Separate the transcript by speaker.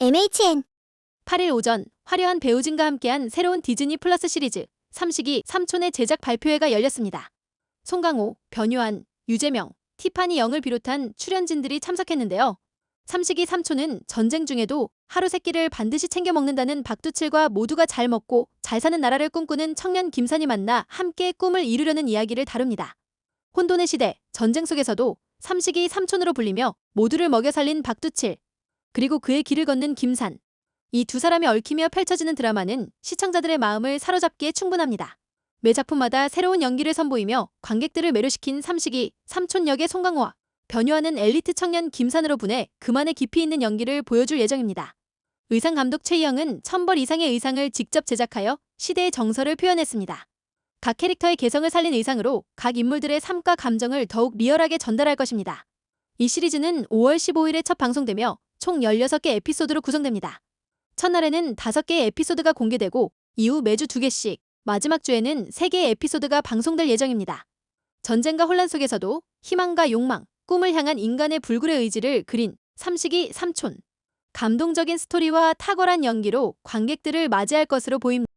Speaker 1: MHN
Speaker 2: 8일 오전 화려한 배우진과 함께한 새로운 디즈니 플러스 시리즈 삼식이 삼촌의 제작 발표회가 열렸습니다. 송강호, 변요한, 유재명, 티파니 영을 비롯한 출연진들이 참석했는데요. 삼식이 삼촌은 전쟁 중에도 하루 세 끼를 반드시 챙겨 먹는다는 박두칠과 모두가 잘 먹고 잘 사는 나라를 꿈꾸는 청년 김산이 만나 함께 꿈을 이루려는 이야기를 다룹니다. 혼돈의 시대, 전쟁 속에서도 삼식이 삼촌으로 불리며 모두를 먹여 살린 박두칠, 그리고 그의 길을 걷는 김산. 이 두 사람이 얽히며 펼쳐지는 드라마는 시청자들의 마음을 사로잡기에 충분합니다. 매 작품마다 새로운 연기를 선보이며 관객들을 매료시킨 삼식이 삼촌 역의 송강호와 변요하는 엘리트 청년 김산으로 분해 그만의 깊이 있는 연기를 보여줄 예정입니다. 의상 감독 최희영은 천벌 이상의 의상을 직접 제작하여 시대의 정서를 표현했습니다. 각 캐릭터의 개성을 살린 의상으로 각 인물들의 삶과 감정을 더욱 리얼하게 전달할 것입니다. 이 시리즈는 5월 15일에 첫 방송되며 총 16개 에피소드로 구성됩니다. 첫날에는 5개의 에피소드가 공개되고 이후 매주 2개씩, 마지막 주에는 3개의 에피소드가 방송될 예정입니다. 전쟁과 혼란 속에서도 희망과 욕망, 꿈을 향한 인간의 불굴의 의지를 그린 삼식이 삼촌. 감동적인 스토리와 탁월한 연기로 관객들을 맞이할 것으로 보입니다.